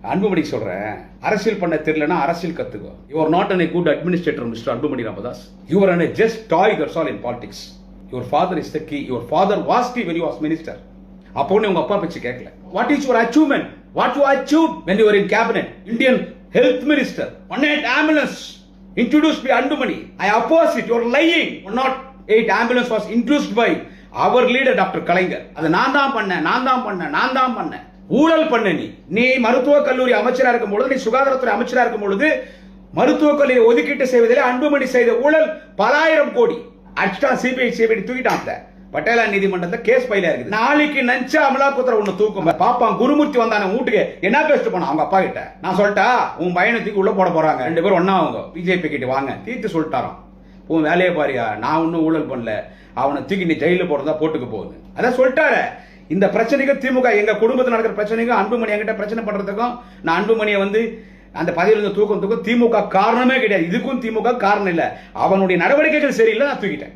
அன்புமணி சொல்றேன். அரசியல் பண்ண தெரியலனா அரசியல் கத்துக்கோ. Your not an good administrator mister Anbumani Ramadoss. Your are an just toy your soul in politics your father is the key your father was key when you was minister அப்போ நீ உங்க அப்பா பேச்சு கேட்கல what is your achievement what you achieve when your in cabinet Indian health minister one eight ambulance introduce by Anbumani. I oppose it your lying one not eight ambulance was introduced by our leader doctor Kalaignar அதை நான் தான் பண்ணேன் நான் தான் பண்ணேன் நான் தான் பண்ணேன். ஊழல் பண்ண நீ. நீ மருத்துவக் கல்லூரி அமைச்சராக இருக்கும் பொழுது நீ சுகாதாரத்துறை அமைச்சராக இருக்கும் பொழுது மருத்துவக் கல்லூரி ஒதுக்கீட்டு செய்வதிலே அன்புமணி செய்த ஊழல் பலாயிரம் கோடி. அடிச்சுட்டா சிபிஐ சிபிஐ தூக்கிட்டான் அத. பட்டேலா நீதிமன்றத்துல கேஸ் பையில இருக்குது. நாளைக்கு நஞ்சா அமலாக்கத்துறை ஒண்ணு தூக்கும். பாப்பான் குருமூர்த்தி வந்தான வீட்டுக்கு. என்ன பேசிட்டு போனா அவங்க அப்பா கிட்ட? நான் சொல்லிட்டா உன் பையனை தூக்கி உள்ள போட போறாங்க. ரெண்டு பேரும் ஒன்னா அவங்க. பிஜேபி கிட்ட வாங்க. தீர்த்து சொல்லிட்டாராம். உன் வேலையை பாரியா. நான் ஒன்றும் ஊழல் பண்ணல. அவனை தூக்கி நீ ஜெயில போறதா போட்டுக்கு போகுது. அதான் சொல்லிட்டாரு. இந்த பிரச்சனைக்கு திமுக எங்க குடும்பத்தில் நடக்கிற பிரச்சனைக்கும் அன்புமணி என்கிட்ட பிரச்சனை பண்றதுக்கும் நான் அன்புமணியை வந்து அந்த பதவியிலிருந்து தூக்கம் தூக்கம் திமுக காரணமே கிடையாது. இதுக்கும் திமுக காரணம் இல்லை. அவனுடைய நடவடிக்கைகள் சரியில்லை நான் தூக்கிட்டேன்.